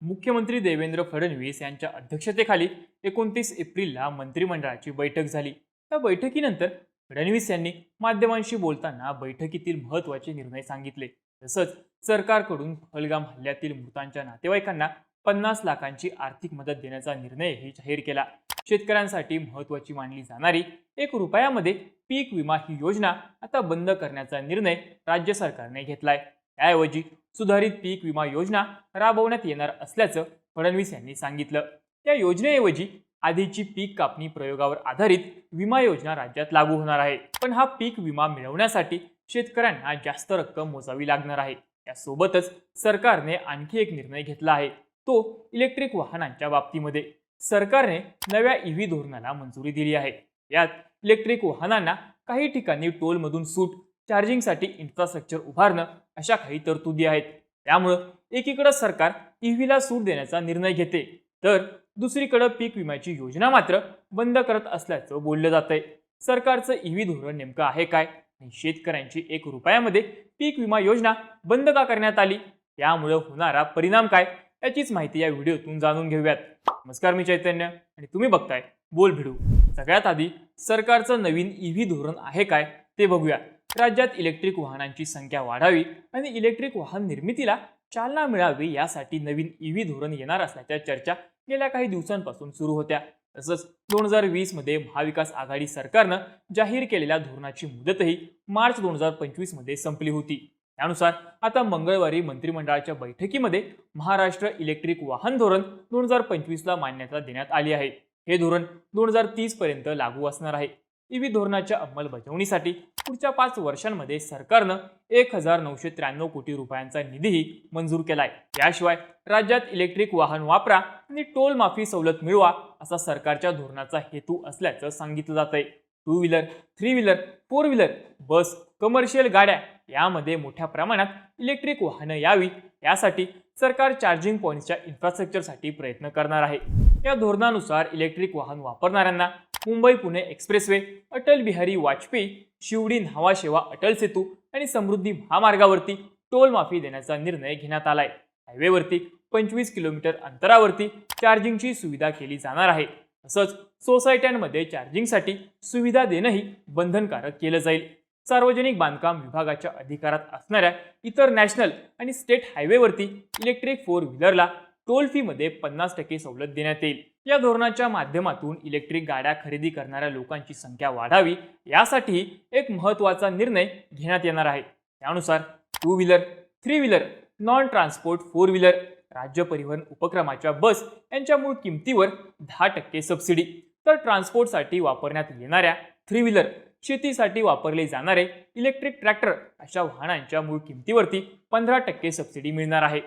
मुख्यमंत्री देवेंद्र फडणवीस यांच्या अध्यक्षतेखाली एकोणतीस एप्रिलला मंत्रिमंडळाची बैठक झाली. त्या बैठकीनंतर फडणवीस यांनी माध्यमांशी बोलताना बैठकीतील महत्त्वाचे निर्णय सांगितले. तसंच सरकारकडून फलगाम हल्ल्यातील मृतांच्या नातेवाईकांना पन्नास लाखांची आर्थिक मदत देण्याचा निर्णयही जाहीर केला. शेतकऱ्यांसाठी महत्त्वाची मानली जाणारी एक रुपयामध्ये पीक विमा ही योजना आता बंद करण्याचा निर्णय राज्य सरकारने घेतलाय. त्याऐवजी सुधारित पीक विमा योजना राबवण्यात येणार असल्याचं फडणवीस यांनी सांगितलं. या योजनेऐवजी आधीची पीक कापणी प्रयोगावर आधारित विमा योजना राज्यात लागू होणार आहे. पण हा पीक विमा मिळवण्यासाठी शेतकऱ्यांना जास्त रक्कम मोजावी लागणार आहे. यासोबतच सरकारने आणखी एक निर्णय घेतला आहे. तो इलेक्ट्रिक वाहनांच्या बाबतीमध्ये. सरकारने नव्या ईव्ही धोरणाला मंजुरी दिली आहे. यात इलेक्ट्रिक वाहनांना काही ठिकाणी टोलमधून सूट चार्जिंगसाठी इन्फ्रास्ट्रक्चर उभारणं अशा काही तरतुदी आहेत. त्यामुळं एकीकडं सरकार ईव्हीला सूट देण्याचा निर्णय घेते तर दुसरीकडं पीक विम्याची योजना मात्र बंद करत असल्याचं बोललं जात आहे सरकारचं ईव्ही धोरण नेमकं आहे काय? आणि शेतकऱ्यांची एक रुपयामध्ये पीक विमा योजना बंद का करण्यात आली? त्यामुळं होणारा परिणाम काय? याचीच माहिती या व्हिडिओतून जाणून घेऊयात. नमस्कार मी चैतन्य आणि तुम्ही बघताय बोल भिडू सगळ्यात आधी सरकारचं नवीन ईव्ही धोरण आहे काय ते बघूया. राज्यात इलेक्ट्रिक वाहनांची संख्या वाढावी आणि इलेक्ट्रिक वाहन निर्मितीला चालना मिळावी यासाठी नवीन ईव्ही धोरण येणार असल्याच्या चर्चा गेल्या काही दिवसांपासून सुरू होत्या. तसंच दोन हजार वीसमध्ये महाविकास आघाडी सरकारनं जाहीर केलेल्या धोरणाची मुदतही मार्च दोन हजार पंचवीसमध्ये संपली होती. त्यानुसार आता मंगळवारी मंत्रिमंडळाच्या बैठकीमध्ये महाराष्ट्र इलेक्ट्रिक वाहन धोरण दोन हजार पंचवीसला मान्यता देण्यात आली आहे. हे धोरण दोन हजार तीस पर्यंत लागू असणार आहे. ईव्ही धोरणाच्या अंमलबजावणीसाठी पुढच्या पाच वर्षांमध्ये सरकारनं एक हजार नऊशे त्र्याण्णव कोटी रुपयांचा निधीही मंजूर केलाय. याशिवाय राज्यात इलेक्ट्रिक वाहन वापरा आणि टोल माफी सवलत मिळवा असा सरकारच्या धोरणाचा हेतू असल्याचं सांगितलं जात आहे two wheeler three wheeler four wheeler bus commercial गाड्या यामध्ये मोठ्या प्रमाणात इलेक्ट्रिक वाहनं यावी यासाठी सरकार चार्जिंग पॉईंटच्या इन्फ्रास्ट्रक्चरसाठी प्रयत्न करणार आहे. या धोरणानुसार इलेक्ट्रिक वाहन वापरणाऱ्यांना मुंबई पुणे एक्सप्रेसवे अटल बिहारी वाजपेयी शिवडी न्हावाशेवा अटल सेतू आणि समृद्धी महामार्गावरती टोल माफी देण्याचा निर्णय घेण्यात आलाय. हायवेवरती पंचवीस किलोमीटर अंतरावरती चार्जिंगची सुविधा केली जाणार आहे. तसंच सोसायट्यांमध्ये चार्जिंगसाठी सुविधा देणंही बंधनकारक केलं जाईल. सार्वजनिक बांधकाम विभागाच्या अधिकारात असणाऱ्या इतर नॅशनल आणि स्टेट हायवेवरती इलेक्ट्रिक फोर व्हीलरला टोल फीमध्ये पन्नास टक्के सवलत देण्यात येईल. या धोरणाच्या माध्यमातून इलेक्ट्रिक गाड्या खरेदी करणाऱ्या लोकांची संख्या वाढावी यासाठीही एक महत्त्वाचा निर्णय घेण्यात येणार आहे. त्यानुसार two wheeler three wheeler non transport four wheeler राज्य परिवहन उपक्रमाच्या बस यांच्या मूळ किमतीवर दहा टक्के सबसिडी तर ट्रान्सपोर्टसाठी वापरण्यात येणाऱ्या थ्री व्हीलर शेतीसाठी वापरले जाणारे इलेक्ट्रिक ट्रॅक्टर अशा वाहनांच्या मूळ किमतीवरती पंधरा टक्के सबसिडी मिळणार आहे.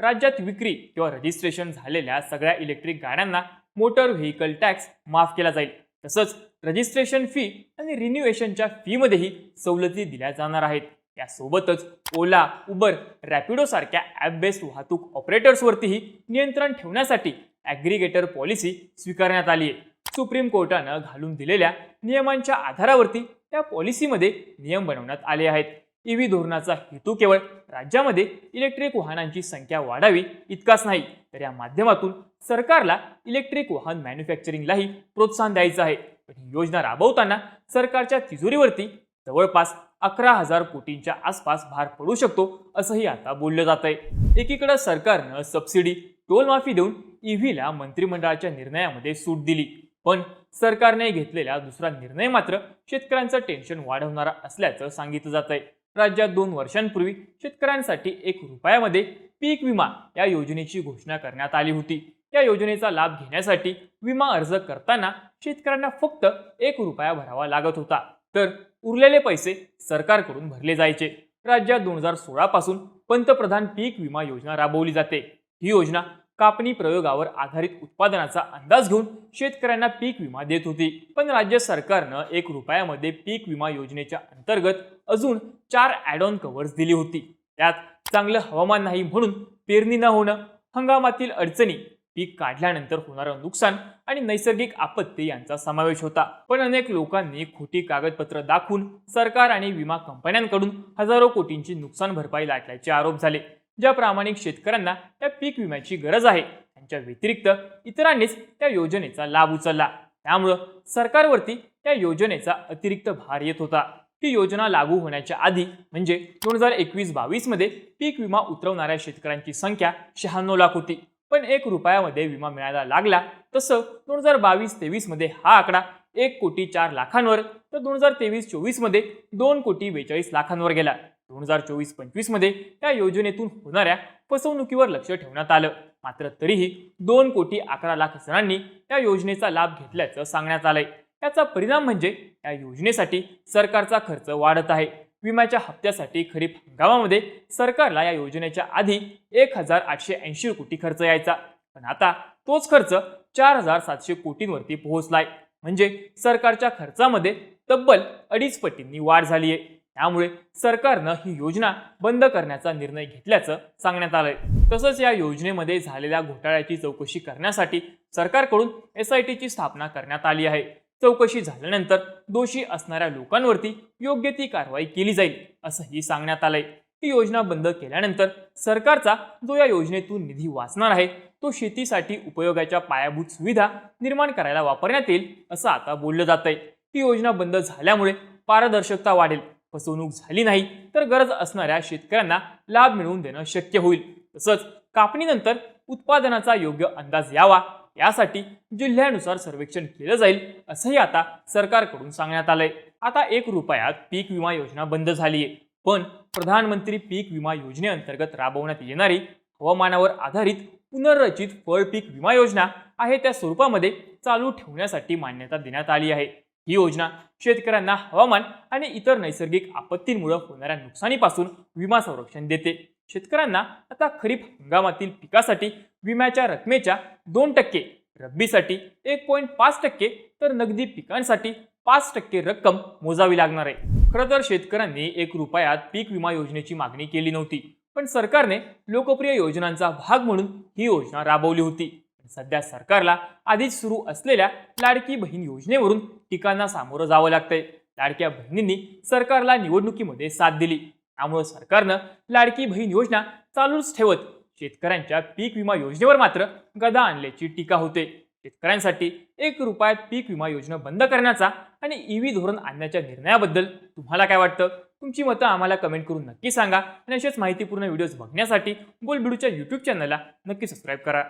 राज्यात विक्री किंवा रजिस्ट्रेशन झालेल्या सगळ्या इलेक्ट्रिक गाड्यांना मोटर व्हेकल टॅक्स माफ केला जाईल. तसंच रजिस्ट्रेशन फी आणि रिन्युएशनच्या फीमध्येही सवलती दिल्या जाणार आहेत. यासोबतच ओला उबर रॅपिडो सारख्या ॲप बेस्ड वाहतूक ऑपरेटर्सवरतीही नियंत्रण ठेवण्यासाठी ॲग्रिगेटर पॉलिसी स्वीकारण्यात आली आहे सुप्रीम कोर्टानं घालून दिलेल्या नियमांच्या आधारावरती त्या पॉलिसीमध्ये नियम बनवण्यात आले आहेत. ईव्ही धोरणाचा हेतू केवळ राज्यामध्ये इलेक्ट्रिक वाहनांची संख्या वाढावी इतकाच नाही तर या माध्यमातून सरकारला इलेक्ट्रिक वाहन मॅन्युफॅक्चरिंगलाही प्रोत्साहन द्यायचं आहे. पण ही योजना राबवताना सरकारच्या तिजोरीवरती जवळपास अकरा हजार कोटींच्या आसपास भार पडू शकतो असंही आता बोललं जात आहे एकीकडे सरकारनं सबसिडी टोल माफी देऊन ईव्हीला मंत्रिमंडळाच्या निर्णयामध्ये सूट दिली पण सरकारने घेतलेला दुसरा निर्णय मात्र शेतकऱ्यांचं टेन्शन वाढवणारा असल्याचं सांगितलं जात आहे राज्यात दोन वर्षांपूर्वी शेतकऱ्यांसाठी एक रुपयामध्ये पीक विमा या योजनेची घोषणा करण्यात आली होती. या योजनेचा लाभ घेण्यासाठी विमा अर्ज करताना शेतकऱ्यांना फक्त एक रुपया भरावा लागत होता. तर उरलेले पैसे सरकारकडून भरले जायचे. राज्यात दोन हजार सोळा पासून पंतप्रधान पीक विमा योजना राबवली जाते. ही योजना कापणी प्रयोगावर आधारित उत्पादनाचा अंदाज घेऊन शेतकऱ्यांना पीक विमा देत होती. पण राज्य सरकारनं एक रुपयामध्ये पीक विमा योजनेच्या अंतर्गत अजून चार ॲड ऑन कव्हर्स दिली होती. त्यात चांगलं हवामान नाही म्हणून पेरणी न होणं हंगामातील अडचणी पीक काढल्यानंतर होणारं नुकसान आणि नैसर्गिक आपत्ती यांचा समावेश होता. पण अनेक लोकांनी खोटी कागदपत्र दाखवून सरकार आणि विमा कंपन्यांकडून हजारो कोटींची नुकसान भरपाई लाटल्याचे आरोप झाले. ज्या प्रामाणिक शेतकऱ्यांना त्या पीक विम्याची गरज आहे त्यांच्या व्यतिरिक्त इतरांनीच त्या योजनेचा लाभ उचलला. त्यामुळं सरकारवरती त्या योजनेचा अतिरिक्त भार येत होता. ही योजना लागू होण्याच्या आधी म्हणजे दोन हजार एकवीस बावीसमध्ये पीक विमा उतरवणाऱ्या शेतकऱ्यांची संख्या शहाण्णव लाख होती. पण एक रुपयामध्ये विमा मिळायला लागला तसं दोन हजार बावीस तेवीसमध्ये हा आकडा एक कोटी चार लाखांवर तर दोन हजार तेवीस चोवीसमध्ये दोन कोटी बेचाळीस लाखांवर गेला. दोन हजार चोवीस पंचवीसमध्ये त्या योजनेतून होणाऱ्या फसवणुकीवर लक्ष ठेवण्यात आलं. मात्र तरीही दोन कोटी अकरा लाख जणांनी त्या योजनेचा लाभ घेतल्याचं सांगण्यात आलंय. त्याचा परिणाम म्हणजे या योजनेसाठी सरकारचा खर्च वाढत आहे. विम्याच्या हप्त्यासाठी खरीप हंगामामध्ये सरकारला या योजनेच्या आधी एक हजार आठशे ऐंशी कोटी खर्च यायचा. पण आता तोच खर्च चार हजार सातशे कोटींवरती पोहोचलाय. म्हणजे सरकारच्या खर्चामध्ये तब्बल अडीच पटींनी वाढ झाली आहे त्यामुळे सरकारनं ही योजना बंद करण्याचा निर्णय घेतल्याचं सांगण्यात आलंय. तसंच या योजनेमध्ये झालेल्या घोटाळ्याची चौकशी करण्यासाठी सरकारकडून एस आय टीची स्थापना करण्यात आली आहे. चौकशी झाल्यानंतर दोषी असणाऱ्या लोकांवरती योग्य ती कारवाई केली जाईल असंही सांगण्यात आलंय. ही योजना बंद केल्यानंतर सरकारचा जो या योजनेतून निधी वाचणार आहे तो शेतीसाठी उपयोगाच्या पायाभूत सुविधा निर्माण करायला वापरण्यात येईल असं आता बोललं जात आहे ही योजना बंद झाल्यामुळे पारदर्शकता वाढेल. फसवणूक झाली नाही तर गरज असणाऱ्या शेतकऱ्यांना लाभ मिळवून देणं शक्य होईल. तसंच कापणीनंतर उत्पादनाचा योग्य अंदाज यावा यासाठी जिल्ह्यानुसार सर्वेक्षण केलं जाईल असंही आता सरकारकडून सांगण्यात आलंय. आता एक रुपयात पीक विमा योजना बंद झाली आहे पण प्रधानमंत्री पीक विमा योजनेअंतर्गत राबवण्यात येणारी हवामानावर आधारित पुनर्रचित फळपीक विमा योजना आहे त्या स्वरूपामध्ये चालू ठेवण्यासाठी मान्यता देण्यात आली आहे. ही योजना शेतकऱ्यांना हवामान आणि इतर नैसर्गिक आपत्तींमुळे होणाऱ्या नुकसानीपासून विमा संरक्षण देते. शेतकऱ्यांना आता खरीप हंगामातील पिकासाठी विम्याच्या रकमेच्या दोन टक्के रब्बीसाठी एक पॉईंट पाच टक्के तर नगदी पिकांसाठी पाच टक्के रक्कम मोजावी लागणार आहे. खरं तर शेतकऱ्यांनी एक रुपयात पीक विमा योजनेची मागणी केली नव्हती पण सरकारने लोकप्रिय योजनांचा भाग म्हणून ही योजना राबवली होती. सध्या सरकारला आधीच सुरू असलेल्या लाडकी बहीण योजनेवरून टीकांना सामोरं जावं लागतंय. लाडक्या बहिणींनी सरकारला निवडणुकीमध्ये साथ दिली. त्यामुळे सरकारनं लाडकी बहीण योजना चालूच ठेवत शेतकऱ्यांच्या पीक विमा योजनेवर मात्र गदा आणल्याची टीका होते. शेतकऱ्यांसाठी एक रुपयात पीक विमा योजना बंद करण्याचा आणि ईव्ही धोरण आणण्याच्या निर्णयाबद्दल तुम्हाला काय वाटतं? तुमची मतं आम्हाला कमेंट करून नक्की सांगा. आणि अशाच माहितीपूर्ण व्हिडिओज बघण्यासाठी गोलबिडूच्या यूट्यूब चॅनलला नक्की सबस्क्राईब करा.